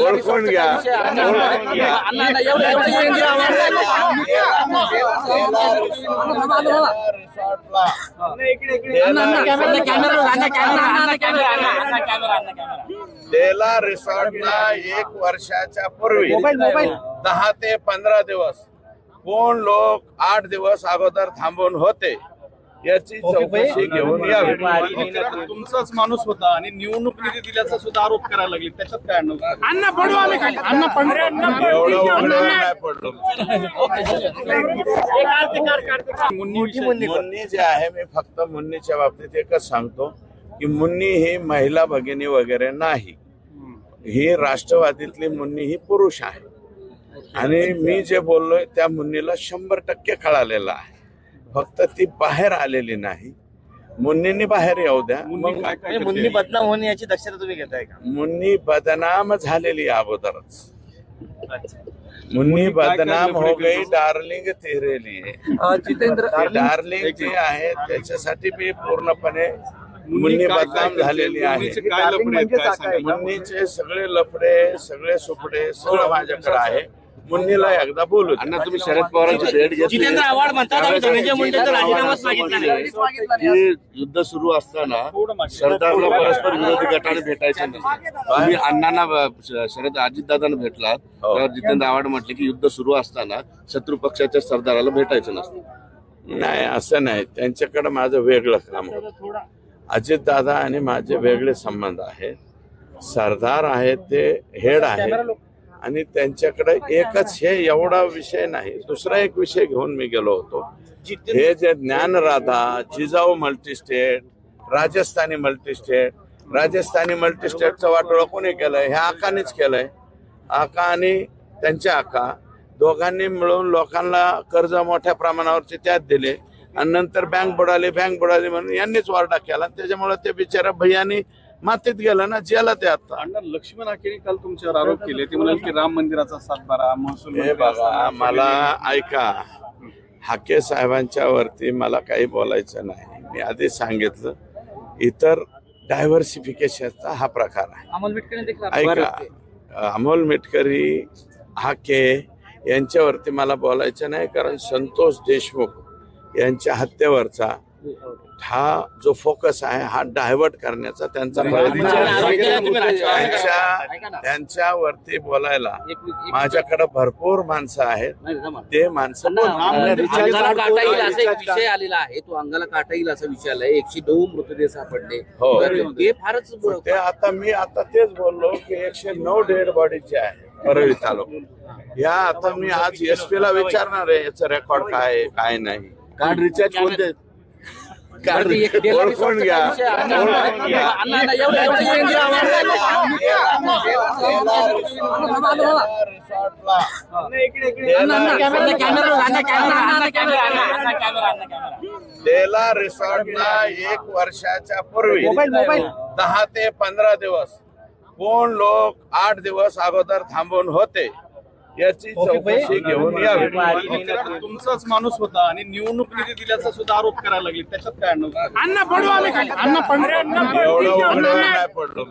ओळखून घ्या. डेला रिसॉर्टला एक वर्षाच्या पूर्वी दहा ते पंधरा दिवस. कोण लोक आठ दिवस अगोदर थांबून होते? याची चौकशी घेऊन यावी तुमचाच माणूस होता आणि निवडणूक निधी दिल्याचा सुद्धा आरोप करायला लागले. त्याच्यात काय अण्णा? अण्णा पडू आम्ही खाली. अण्णा उघड्यावर नाही पडलो? मुन्नी. मुन्नी जे आहे मी फक्त मुन्नीच्या बाबतीत एकच सांगतो की मुन्नी ही महिला भगिनी वगैरे नाही. ही राष्ट्रवादीतली मुन्नी ही पुरुष आहे. आणि मी जे बोललोय त्या मुन्नीला शंभर टक्के कळालेलं आहे. फक्त ती बाहेर आलेली नाही. मुन्नीनी बाहेर येऊ द्या. मग करते? मुन्नी बदनाम होणे याची दक्षता तुम्ही घेताय का? मुन्नी बदनाम झालेली आहे अगोदरच. मुन्नी मुन्नी काय काय बदनाम हो लफडे गई करतो? डार्लिंग तेरे लिए ती डार्लिंग जी आहे त्याच्यासाठी मी पूर्णपणे मुन्नी काय- काय बदनाम करते? झालेली आहे. मुन्नीचे काय लफडे आहेत? काय सांगा? मुन्नीचे सगळे लफडे सगळे सुपडे सगळं माझ्याकडे आहे. मुन्नीला एकदा बोलू. अण्णा तुम्ही शरद पवारांची भेट घेतली जितेंद्र आव्हाड म्हणतात आम्ही धनंजय मुंडेचा राजीनामाच मागितला नाही की युद्ध सुरू असताना. सरदारला परस्पर विरोधी गटाने भेटायचं नाही तुम्ही अण्णांना शरद अजितदादांना भेटलात हो. तर जितेंद्र आव्हाड म्हटले की युद्ध सुरू असताना शत्रू पक्षाच्या सरदाराला भेटायचं नसतं नाही असं नाही त्यांच्याकडे माझं वेगळं काम होतं अजित दादा आणि माझे वेगळे संबंध आहेत सरदार आहेत ते हेड आहे आणि त्यांच्याकडे एकच हे एवढा विषय नाही. दुसरा एक विषय घेऊन मी गेलो होतो. हे जे ज्ञानराधा जिजाऊ मल्टीस्टेट राजस्थानी मल्टीस्टेट राजस्थानी मल्टीस्टेटचं वाटोळं कोणी केलंय? ह्या आकानेच केलंय. आका आणि त्यांच्या आका दोघांनी मिळून लोकांना कर्ज मोठ्या प्रमाणावरचे त्यात दिले आणि नंतर बँक बुडाली बँक बुडाली म्हणून यांनीच वारडा केला. आणि त्याच्यामुळे ते बिचारा भैयानी मातीत गेलं ना जेला ते आता. अण्णा लक्ष्मण हाकेने काल तुमच्यावर आरोप केले. ते म्हणाले की राम मंदिराचा सातबारा महसूल हे बघा मला ऐका. हाके साहेबांच्या वरती मला काही बोलायचं नाही. मी आधी सांगितलं इतर डायव्हर्सिफिकेशनचा हा प्रकार आहे. अमोल मिटकरी देखील ऐका अमोल मिटकरी हाके यांच्यावरती मला बोलायचं नाही कारण संतोष देशमुख यांच्या हत्येवरचा हा जो फोकस आहे हा डायव्हर्ट करण्याचा त्यांचा प्रयत्न. त्यांच्या त्यांच्यावरती बोलायला माझ्याकडे भरपूर माणसं आहेत. ते माणसं काटा येईल असा विषय आलेला आहे. तो अंगाला काटा येईल असा विषय एकशे नऊ मृतदेह सापडले. हो. ते फारच. ते आता मी आता तेच बोललो की एकशे नऊ डेड बॉडीचे आहे परळी तालुक्यात या आता मी आज एस पी ला विचारणार आहे याचं रेकॉर्ड काय काय नाही. कार्ड रिचार्ज कोणते आहेत? बरं, ते एक डेला ओळखून घ्या येऊन गेलं डेला रिसॉर्टला एक वर्षाच्या पूर्वी दहा ते पंधरा दिवस कोण लोक आठ दिवस अगोदर थांबून होते याची चौकशी घेऊन यावी. तुमचाच माणूस होता आणि निवडणूक निधी दिल्याचा सुद्धा आरोप करायला लागले. त्याच्यात काय अण्णा? अण्णा पडू आम्ही खाली. अण्णा पडू. एवढं उघड्यावर नाही पडलो.